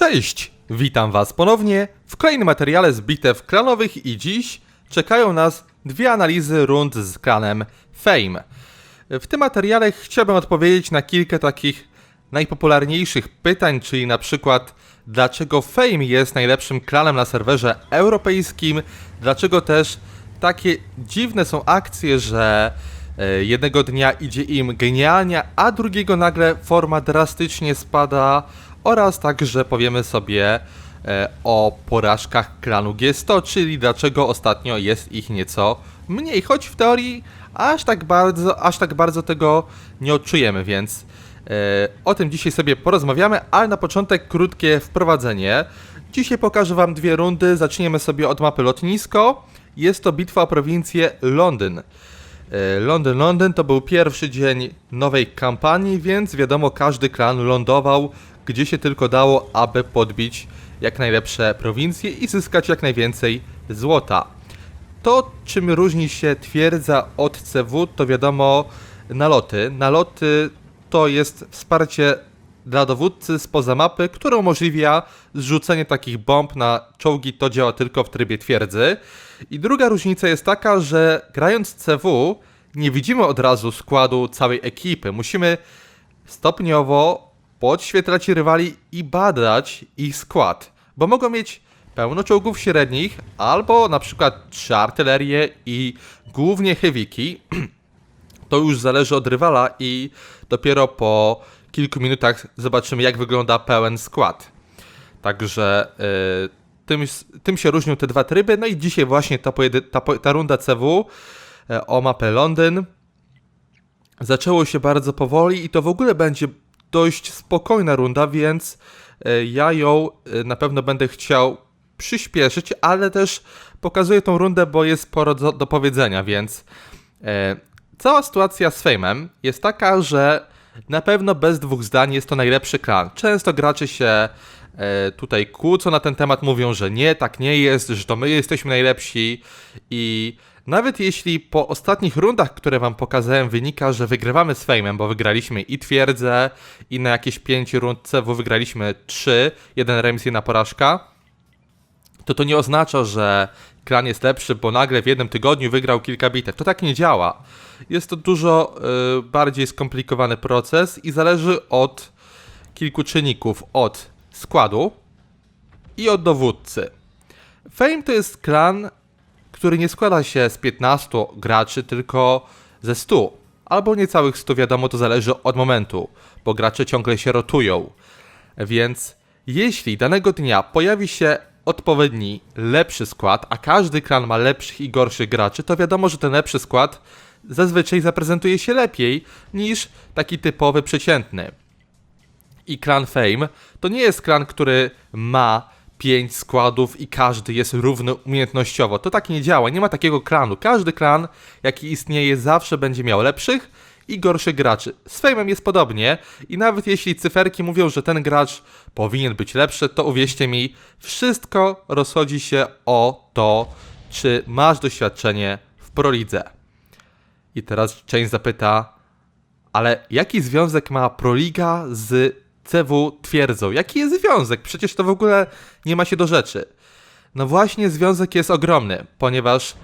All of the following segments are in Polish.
Cześć! Witam Was ponownie w kolejnym materiale z bitew klanowych i dziś czekają nas dwie analizy rund z klanem Fame. W tym materiale chciałbym odpowiedzieć na kilka takich najpopularniejszych pytań, czyli na przykład dlaczego Fame jest najlepszym klanem na serwerze europejskim, dlaczego też takie dziwne są akcje, że e, jednego dnia idzie im genialnie, a drugiego nagle forma drastycznie spada oraz także powiemy sobie e, o porażkach klanu G100, czyli dlaczego ostatnio jest ich nieco mniej, choć w teorii aż tak bardzo, aż tak bardzo tego nie odczujemy, więc e, o tym dzisiaj sobie porozmawiamy, ale na początek krótkie wprowadzenie. Dzisiaj pokażę Wam dwie rundy. Zaczniemy sobie od mapy lotnisko. Jest to bitwa o prowincję Londyn. E, Londyn, Londyn to był pierwszy dzień nowej kampanii, więc wiadomo, każdy klan lądował gdzie się tylko dało, aby podbić jak najlepsze prowincje i zyskać jak najwięcej złota. To, czym różni się twierdza od CW, to wiadomo naloty. Naloty to jest wsparcie dla dowódcy spoza mapy, które umożliwia zrzucenie takich bomb na czołgi. To działa tylko w trybie twierdzy. I druga różnica jest taka, że grając CW nie widzimy od razu składu całej ekipy. Musimy stopniowo podświetlać rywali i badać ich skład, bo mogą mieć pełno czołgów średnich, albo na przykład trzy artylerie i głównie heaviki. To już zależy od rywala i dopiero po kilku minutach zobaczymy jak wygląda pełen skład. Także yy, tym, tym się różnią te dwa tryby. No i dzisiaj właśnie ta, ta, ta runda CW yy, o mapę Londyn zaczęło się bardzo powoli i to w ogóle będzie dość spokojna runda, więc e, ja ją e, na pewno będę chciał przyspieszyć, ale też pokazuję tą rundę, bo jest sporo do, do powiedzenia, więc e, cała sytuacja z Fame'em jest taka, że na pewno bez dwóch zdań jest to najlepszy klan. Często gracze się tutaj kłócą na ten temat, mówią, że nie, tak nie jest, że to my jesteśmy najlepsi i nawet jeśli po ostatnich rundach, które wam pokazałem, wynika, że wygrywamy z Fejmem, bo wygraliśmy i twierdzę, i na jakieś 5 rund CW wygraliśmy 3, jeden remis, jedna porażka, to to nie oznacza, że klan jest lepszy, bo nagle w jednym tygodniu wygrał kilka bitew. To tak nie działa. Jest to dużo y, bardziej skomplikowany proces i zależy od kilku czynników. Od składu i od dowódcy. Fame to jest klan który nie składa się z 15 graczy, tylko ze 100. Albo niecałych 100, wiadomo, to zależy od momentu, bo gracze ciągle się rotują. Więc jeśli danego dnia pojawi się odpowiedni, lepszy skład, a każdy klan ma lepszych i gorszych graczy, to wiadomo, że ten lepszy skład zazwyczaj zaprezentuje się lepiej niż taki typowy przeciętny. I klan Fame to nie jest klan, który ma pięć składów i każdy jest równy umiejętnościowo. To tak nie działa, nie ma takiego klanu. Każdy klan, jaki istnieje, zawsze będzie miał lepszych i gorszych graczy. Z Fame'em jest podobnie i nawet jeśli cyferki mówią, że ten gracz powinien być lepszy, to uwierzcie mi, wszystko rozchodzi się o to, czy masz doświadczenie w Prolidze. I teraz część zapyta, ale jaki związek ma Proliga z CW twierdzą. Jaki jest związek? Przecież to w ogóle nie ma się do rzeczy. No właśnie, związek jest ogromny, ponieważ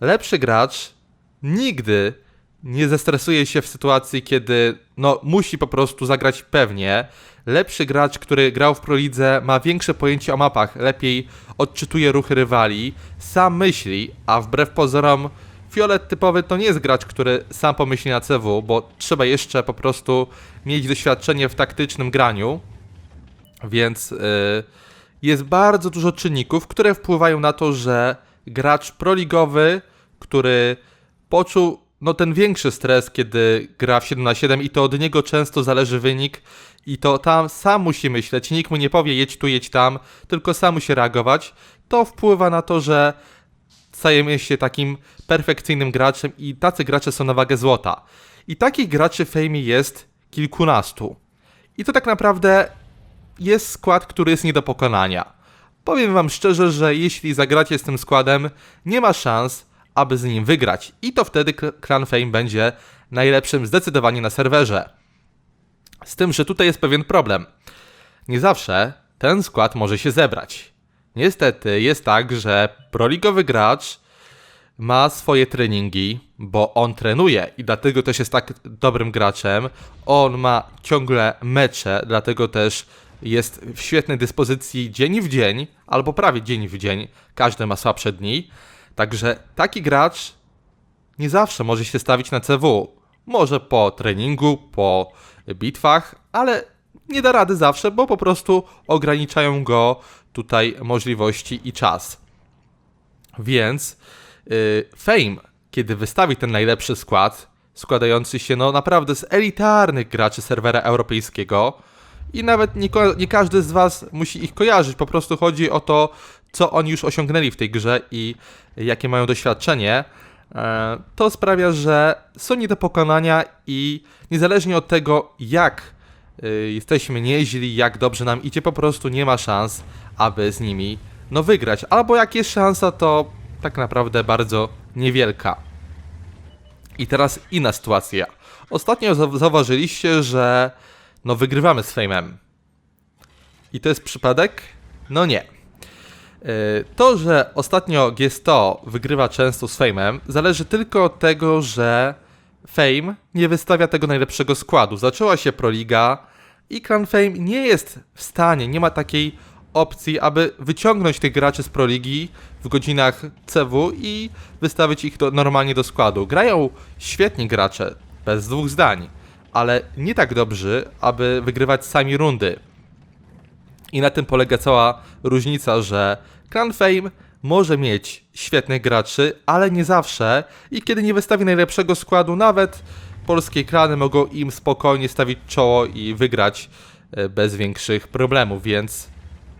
lepszy gracz nigdy nie zestresuje się w sytuacji, kiedy no, musi po prostu zagrać pewnie. Lepszy gracz, który grał w Prolidze, ma większe pojęcie o mapach, lepiej odczytuje ruchy rywali, sam myśli, a wbrew pozorom Fiolet typowy to nie jest gracz, który sam pomyśli na CW, bo trzeba jeszcze po prostu mieć doświadczenie w taktycznym graniu, więc yy, jest bardzo dużo czynników, które wpływają na to, że gracz proligowy, który poczuł no, ten większy stres, kiedy gra w 7 na 7 i to od niego często zależy wynik i to tam sam musi myśleć, nikt mu nie powie jedź tu, jedź tam, tylko sam musi reagować, to wpływa na to, że stajemy się takim perfekcyjnym graczem i tacy gracze są na wagę złota. I takich graczy w Fame jest kilkunastu. I to tak naprawdę jest skład, który jest nie do pokonania. Powiem wam szczerze, że jeśli zagracie z tym składem, nie ma szans, aby z nim wygrać. I to wtedy Clan Fame będzie najlepszym zdecydowanie na serwerze. Z tym, że tutaj jest pewien problem. Nie zawsze ten skład może się zebrać. Niestety jest tak, że proligowy gracz ma swoje treningi, bo on trenuje i dlatego też jest tak dobrym graczem. On ma ciągle mecze, dlatego też jest w świetnej dyspozycji dzień w dzień, albo prawie dzień w dzień. Każdy ma słabsze dni. Także taki gracz nie zawsze może się stawić na CW. Może po treningu, po bitwach, ale nie da rady zawsze, bo po prostu ograniczają go tutaj możliwości i czas. Więc yy, Fame, kiedy wystawi ten najlepszy skład, składający się no naprawdę z elitarnych graczy serwera europejskiego, i nawet nie, nie każdy z Was musi ich kojarzyć, po prostu chodzi o to, co oni już osiągnęli w tej grze i jakie mają doświadczenie, e, to sprawia, że są nie do pokonania i niezależnie od tego, jak y, jesteśmy nieźli, jak dobrze nam idzie, po prostu nie ma szans, aby z nimi no wygrać. Albo jak jest szansa, to tak naprawdę bardzo niewielka. I teraz inna sytuacja. Ostatnio zau- zauważyliście, że no wygrywamy z Fame'em. I to jest przypadek? No nie. Yy, To, że ostatnio G100 wygrywa często z Fame'em, zależy tylko od tego, że Fame nie wystawia tego najlepszego składu. Zaczęła się Proliga i Clan Fame nie jest w stanie, nie ma takiej opcji, aby wyciągnąć tych graczy z Proligi w godzinach CW i wystawić ich do, normalnie do składu. Grają świetni gracze, bez dwóch zdań, ale nie tak dobrzy, aby wygrywać sami rundy. I na tym polega cała różnica, że Clan Fame może mieć świetnych graczy, ale nie zawsze i kiedy nie wystawi najlepszego składu, nawet polskie klany mogą im spokojnie stawić czoło i wygrać e, bez większych problemów, więc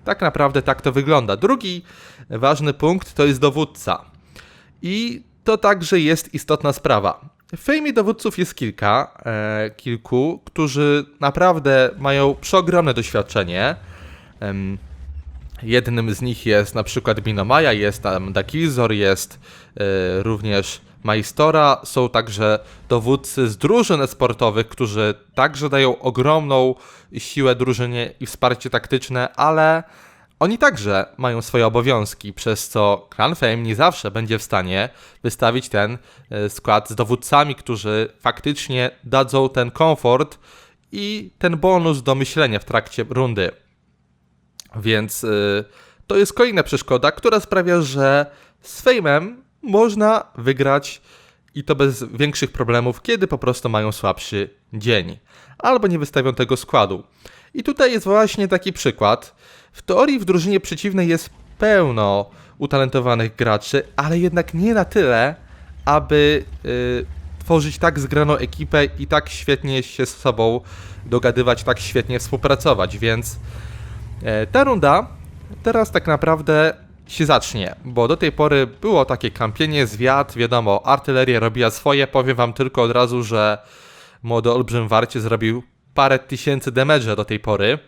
tak naprawdę tak to wygląda. Drugi ważny punkt to jest dowódca. I to także jest istotna sprawa. W fejmie dowódców jest kilka, e, kilku, którzy naprawdę mają przeogromne doświadczenie. Jednym z nich jest na przykład Binomaya, jest tam Dakizor, jest e, również Majstora. Są także dowódcy z drużyn sportowych, którzy także dają ogromną siłę drużynie i wsparcie taktyczne, ale oni także mają swoje obowiązki, przez co Clan Fame nie zawsze będzie w stanie wystawić ten e, skład z dowódcami, którzy faktycznie dadzą ten komfort i ten bonus do myślenia w trakcie rundy. Więc y, to jest kolejna przeszkoda, która sprawia, że z Fame'em można wygrać i to bez większych problemów, kiedy po prostu mają słabszy dzień albo nie wystawią tego składu. I tutaj jest właśnie taki przykład. W teorii w drużynie przeciwnej jest pełno utalentowanych graczy, ale jednak nie na tyle, aby y, tworzyć tak zgraną ekipę i tak świetnie się z sobą dogadywać, tak świetnie współpracować, więc E, Ta runda teraz tak naprawdę się zacznie, bo do tej pory było takie kampienie, zwiat, wiadomo, artyleria robiła swoje, powiem wam tylko od razu, że młody olbrzym warcie zrobił parę tysięcy damage'a do tej pory.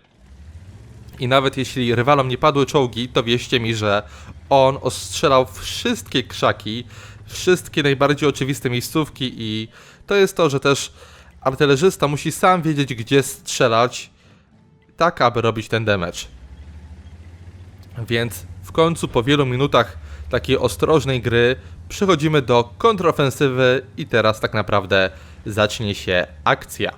I nawet jeśli rywalom nie padły czołgi, to wierzcie mi, że on ostrzelał wszystkie krzaki, wszystkie najbardziej oczywiste miejscówki i to jest to, że też artylerzysta musi sam wiedzieć, gdzie strzelać, tak aby robić ten damage. Więc w końcu po wielu minutach takiej ostrożnej gry przechodzimy do kontrofensywy i teraz tak naprawdę zacznie się akcja.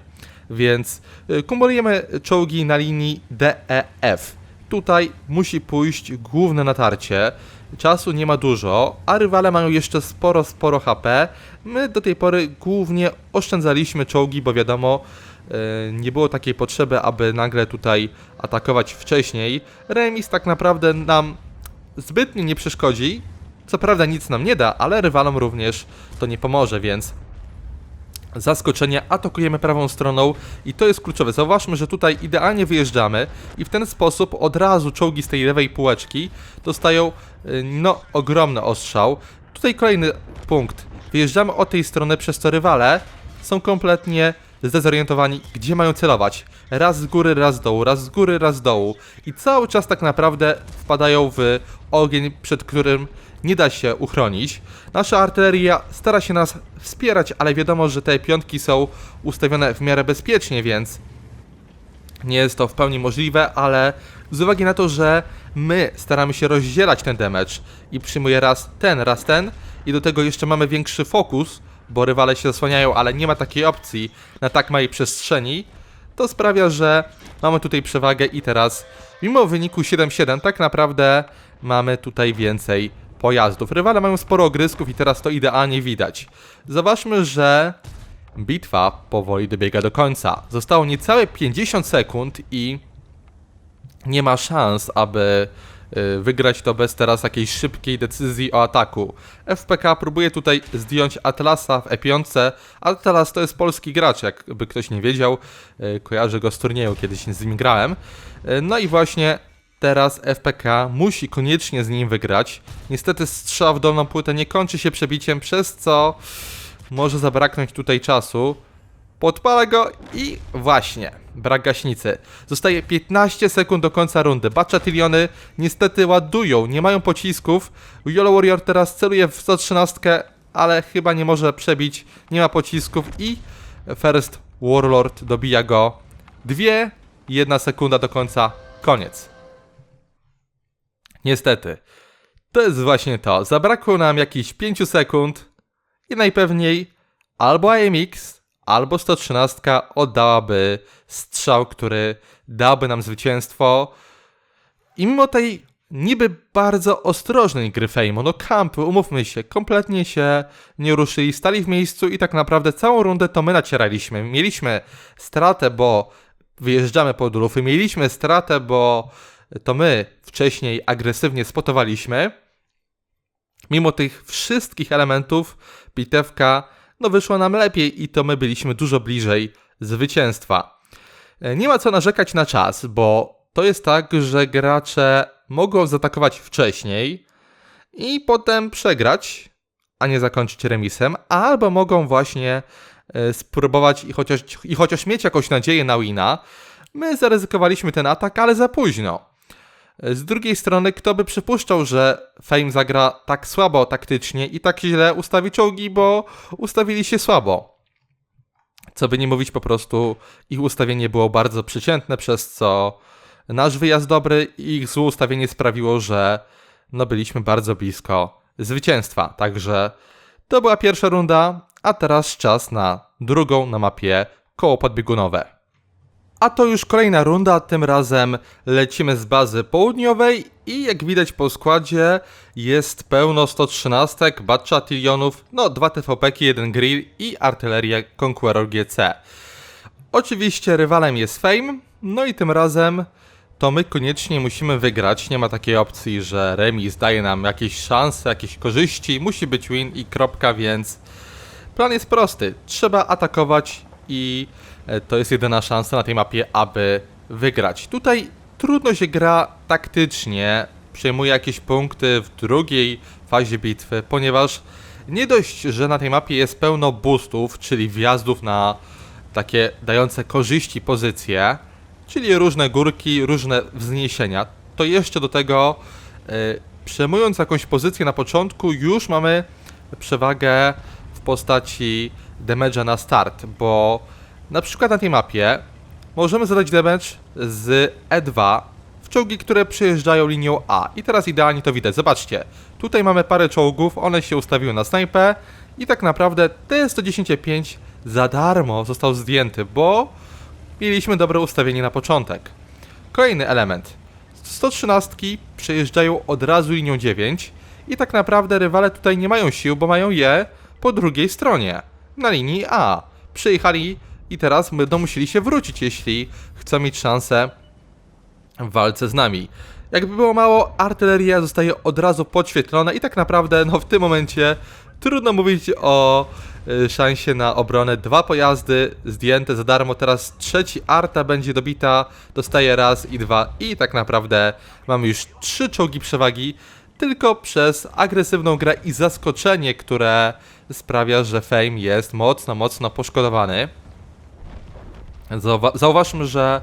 Więc y, kumulujemy czołgi na linii DEF. Tutaj musi pójść główne natarcie. Czasu nie ma dużo, a rywale mają jeszcze sporo, sporo HP. My do tej pory głównie oszczędzaliśmy czołgi, bo wiadomo, y, nie było takiej potrzeby, aby nagle tutaj atakować wcześniej. Remis tak naprawdę nam zbytnio nie przeszkodzi. Co prawda nic nam nie da, ale rywalom również to nie pomoże, więc zaskoczenie, atakujemy prawą stroną i to jest kluczowe. Zauważmy, że tutaj idealnie wyjeżdżamy i w ten sposób od razu czołgi z tej lewej półeczki dostają y, no ogromny ostrzał. Tutaj kolejny punkt. Wyjeżdżamy od tej strony, przez co rywale są kompletnie zdezorientowani, gdzie mają celować. Raz z góry, raz z dołu, raz z góry, raz z dołu. I cały czas tak naprawdę wpadają w ogień, przed którym nie da się uchronić. Nasza artyleria stara się nas wspierać, ale wiadomo, że te piątki są ustawione w miarę bezpiecznie, więc nie jest to w pełni możliwe, ale Z uwagi na to, że my staramy się rozdzielać ten damage i przyjmuje raz ten, raz ten i do tego jeszcze mamy większy fokus, bo rywale się zasłaniają, ale nie ma takiej opcji na tak małej przestrzeni, to sprawia, że mamy tutaj przewagę i teraz mimo wyniku 7-7 tak naprawdę mamy tutaj więcej pojazdów. Rywale mają sporo ogrysków i teraz to idealnie widać. Zobaczmy, że bitwa powoli dobiega do końca. Zostało niecałe 50 sekund i nie ma szans, aby wygrać to bez teraz jakiejś szybkiej decyzji o ataku. FPK próbuje tutaj zdjąć Atlasa w E5. Atlas to jest polski gracz, jakby ktoś nie wiedział. Y, Kojarzę go z turnieju, kiedyś z nim grałem. Y, No i właśnie teraz FPK musi koniecznie z nim wygrać. Niestety strzał w dolną płytę nie kończy się przebiciem, przez co może zabraknąć tutaj czasu. Podpala go i właśnie, brak gaśnicy. Zostaje 15 sekund do końca rundy. Batchatiliony niestety ładują, nie mają pocisków. Yellow Warrior teraz celuje w 113, ale chyba nie może przebić, nie ma pocisków i First Warlord dobija go. Dwie, jedna sekunda do końca, koniec. Niestety. To jest właśnie to. Zabrakło nam jakichś 5 sekund i najpewniej albo AMX, albo 113 oddałaby strzał, który dałby nam zwycięstwo. I mimo tej niby bardzo ostrożnej gry Fejmu, no kampy, umówmy się, kompletnie się nie ruszyli, stali w miejscu i tak naprawdę całą rundę to my nacieraliśmy. Mieliśmy stratę, bo wyjeżdżamy pod rufy, mieliśmy stratę, bo to my wcześniej agresywnie spotowaliśmy. Mimo tych wszystkich elementów, bitewka no wyszła nam lepiej i to my byliśmy dużo bliżej zwycięstwa. E, Nie ma co narzekać na czas, bo to jest tak, że gracze mogą zaatakować wcześniej i potem przegrać, a nie zakończyć remisem, albo mogą właśnie e, spróbować i chociaż, i chociaż mieć jakąś nadzieję na wina. My zaryzykowaliśmy ten atak, ale za późno. Z drugiej strony, kto by przypuszczał, że Fame zagra tak słabo taktycznie i tak źle ustawi czołgi, bo ustawili się słabo. Co by nie mówić, po prostu ich ustawienie było bardzo przeciętne, przez co nasz wyjazd dobry i ich złe ustawienie sprawiło, że no byliśmy bardzo blisko zwycięstwa. Także to była pierwsza runda, a teraz czas na drugą na mapie koło podbiegunowe. A to już kolejna runda, tym razem lecimy z bazy południowej i jak widać po składzie jest pełno 113, Batchatilionów, no dwa TVP-ki, jeden grill i artyleria Conqueror GC. Oczywiście rywalem jest Fame, no i tym razem to my koniecznie musimy wygrać, nie ma takiej opcji, że remis daje nam jakieś szanse, jakieś korzyści, musi być win i kropka, więc plan jest prosty, trzeba atakować i to jest jedyna szansa na tej mapie, aby wygrać. Tutaj trudno się gra taktycznie, przejmuje jakieś punkty w drugiej fazie bitwy, ponieważ nie dość, że na tej mapie jest pełno boostów, czyli wjazdów na takie dające korzyści pozycje, czyli różne górki, różne wzniesienia, to jeszcze do tego e, przejmując jakąś pozycję na początku już mamy przewagę w postaci damage'a na start, bo na przykład na tej mapie możemy zadać damage z E2 w czołgi, które przejeżdżają linią A. I teraz idealnie to widać. Zobaczcie, tutaj mamy parę czołgów, one się ustawiły na snajpę i tak naprawdę T-115 za darmo został zdjęty, bo mieliśmy dobre ustawienie na początek. Kolejny element. 113 przejeżdżają od razu linią 9 i tak naprawdę rywale tutaj nie mają sił, bo mają je po drugiej stronie, na linii A. Przyjechali i teraz będą musieli się wrócić, jeśli chcą mieć szansę w walce z nami. Jakby było mało, artyleria zostaje od razu podświetlona i tak naprawdę no, w tym momencie trudno mówić o y, szansie na obronę. Dwa pojazdy zdjęte za darmo, teraz trzeci arta będzie dobita, dostaje raz i dwa i tak naprawdę mamy już trzy czołgi przewagi tylko przez agresywną grę i zaskoczenie, które sprawia, że Fame jest mocno, mocno poszkodowany. Zauwa- zauważmy, że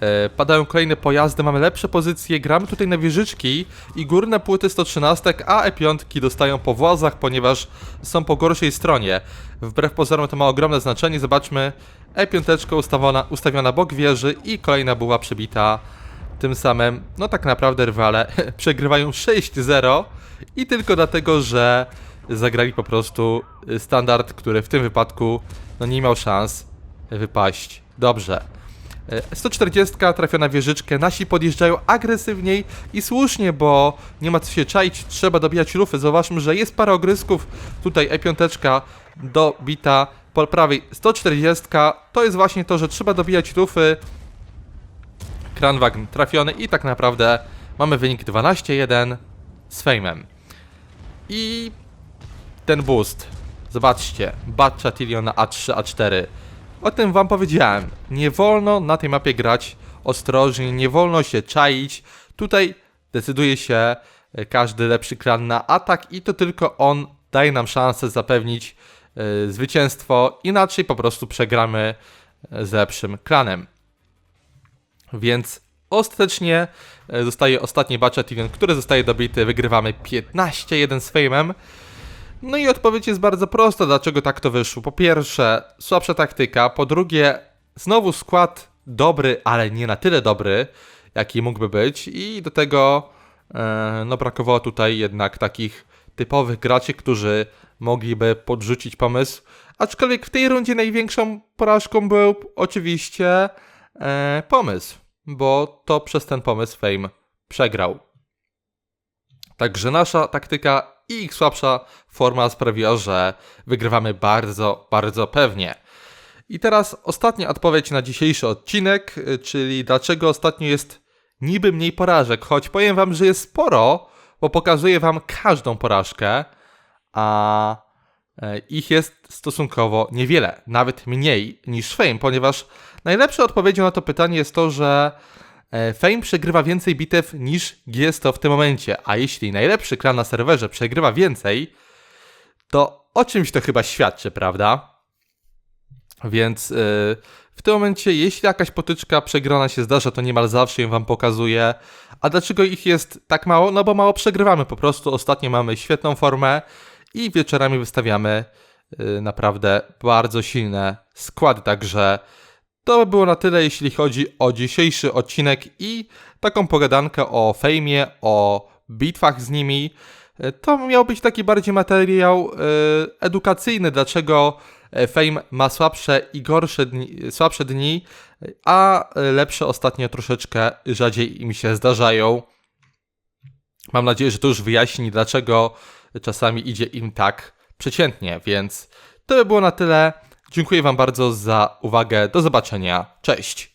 e, padają kolejne pojazdy, mamy lepsze pozycje, gramy tutaj na wieżyczki i górne płyty 113, a E5 dostają po włazach, ponieważ są po gorszej stronie. Wbrew pozorom to ma ogromne znaczenie, zobaczmy, E5 ustawiona, ustawiona bok wieży i kolejna była przebita tym samym, no tak naprawdę rywale przegrywają 6-0 i tylko dlatego, że zagrali po prostu y, standard, który w tym wypadku no nie miał szans wypaść dobrze. E, 140 trafiona w wieżyczkę, nasi podjeżdżają agresywniej i słusznie, bo nie ma co się czaić, trzeba dobijać lufy. Zauważmy, że jest parę ogrysków, tutaj E5 dobita po prawej 140, to jest właśnie to, że trzeba dobijać lufy. Kranwagen trafiony i tak naprawdę mamy wynik 12-1 z Fejmem. I ten boost, zobaczcie, Bad Chatillion na A3, A4. O tym wam powiedziałem. Nie wolno na tej mapie grać ostrożnie, nie wolno się czaić. Tutaj decyduje się e, każdy lepszy klan na atak i to tylko on daje nam szansę zapewnić e, zwycięstwo. Inaczej po prostu przegramy e, z lepszym klanem. Więc ostatecznie zostaje ostatni Batchat który zostaje dobity. Wygrywamy 15-1 z Fame'em. No i odpowiedź jest bardzo prosta, dlaczego tak to wyszło. Po pierwsze, słabsza taktyka, po drugie, znowu skład dobry, ale nie na tyle dobry, jaki mógłby być i do tego e, no brakowało tutaj jednak takich typowych graczy, którzy mogliby podrzucić pomysł. Aczkolwiek w tej rundzie największą porażką był oczywiście e, pomysł, bo to przez ten pomysł Fame przegrał. Także nasza taktyka i ich słabsza forma sprawiła, że wygrywamy bardzo, bardzo pewnie. I teraz ostatnia odpowiedź na dzisiejszy odcinek, y, czyli dlaczego ostatnio jest niby mniej porażek, choć powiem wam, że jest sporo, bo pokazuję wam każdą porażkę, a e, ich jest stosunkowo niewiele, nawet mniej niż Fame, ponieważ najlepszą odpowiedzią na to pytanie jest to, że Fame przegrywa więcej bitew niż Giesto w tym momencie, a jeśli najlepszy klan na serwerze przegrywa więcej, to o czymś to chyba świadczy, prawda? Więc yy, w tym momencie, jeśli jakaś potyczka przegrana się zdarza, to niemal zawsze ją wam pokazuję. A dlaczego ich jest tak mało? No bo mało przegrywamy po prostu. Ostatnio mamy świetną formę i wieczorami wystawiamy yy, naprawdę bardzo silne składy. Także to by było na tyle, jeśli chodzi o dzisiejszy odcinek i taką pogadankę o fejmie, o bitwach z nimi. E, To miał być taki bardziej materiał e, edukacyjny, dlaczego Fame ma słabsze i gorsze dni, słabsze dni, a lepsze ostatnio troszeczkę rzadziej im się zdarzają. Mam nadzieję, że to już wyjaśni, dlaczego czasami idzie im tak przeciętnie, więc to by było na tyle. Dziękuję Wam bardzo za uwagę. Do zobaczenia. Cześć.